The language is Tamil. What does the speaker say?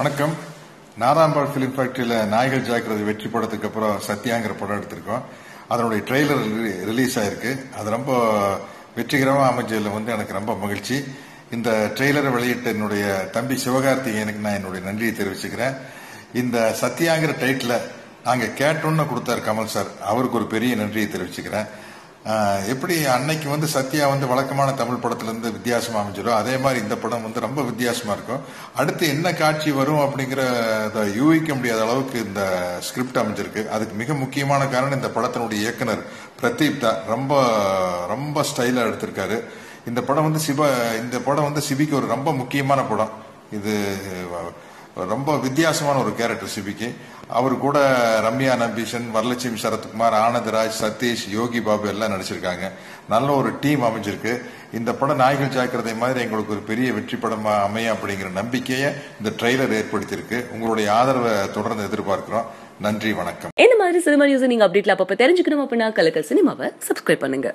வணக்கம். நாராம்பாள் பிலிம் ஃபேக்டரியில நாய்கள் ஜாக்கிரதை வெற்றி படத்துக்கு அப்புறம் சத்யாங்கிற படம் எடுத்திருக்கோம். அதனுடைய ட்ரெய்லர் ரிலீஸ் ஆயிருக்கு. அது ரொம்ப வெற்றிகரமாக அமைஞ்சதில் வந்து எனக்கு ரொம்ப மகிழ்ச்சி. இந்த ட்ரெய்லரை வெளியிட்ட என்னுடைய தம்பி சிவகார்த்திகேயனுக்கு நான் என்னுடைய நன்றியை தெரிவிச்சுக்கிறேன். இந்த சத்யாங்கிற டைட்டில் நாங்கள் கேட்டோன்னு கொடுத்தார் கமல் சார். அவருக்கு ஒரு பெரிய நன்றியை தெரிவிச்சுக்கிறேன். எப்படி அன்னைக்கு வந்து சத்யா வந்து வழக்கமான தமிழ் படத்துல இருந்து வித்தியாசமா அமைஞ்சிடும் அதே மாதிரி இந்த படம் வந்து ரொம்ப வித்தியாசமா இருக்கும். அடுத்து என்ன காட்சி வரும் அப்படிங்கிற யூகிக்க முடியாத அளவுக்கு இந்த ஸ்கிரிப்ட் அமைஞ்சிருக்கு. அதுக்கு மிக முக்கியமான காரணம் இந்த படத்தினுடைய இயக்குனர் பிரதீப் தான். ரொம்ப ரொம்ப ஸ்டைலா எடுத்திருக்காரு. இந்த படம் வந்து சிவா இந்த படம் வந்து சிபிக்கு ஒரு ரொம்ப முக்கியமான படம். இது ரொம்ப வித்தியாசமான ஒரு கேரக்டர் சிபிக்கு அவர் கூட ரம்யா நம்பீஷன் வரலட்சுமி சரத்குமார் ஆனந்தராஜ் சதீஷ் யோகி பாபு எல்லாம் நடிச்சிருக்காங்க. நல்ல ஒரு டீம் அமைஞ்சிருக்கு. இந்த படம் நாய்கள் ஜாக்கிரதை மாதிரி எங்களுக்கு ஒரு பெரிய வெற்றி படமா அமையும் அப்படிங்கிற நம்பிக்கையை இந்த ட்ரெய்லர் ஏற்படுத்தியிருக்கு. உங்களுடைய ஆதரவை தொடர்ந்து எதிர்பார்க்கிறோம். நன்றி வணக்கம். இந்த மாதிரி சினிமா நியூஸ் நீங்க அப்டேட்ல அப்பப்ப தெரிஞ்சுக்கணும் அப்படின்னா கலக்கல் சினிமாவை சப்ஸ்கிரைப் பண்ணுங்க.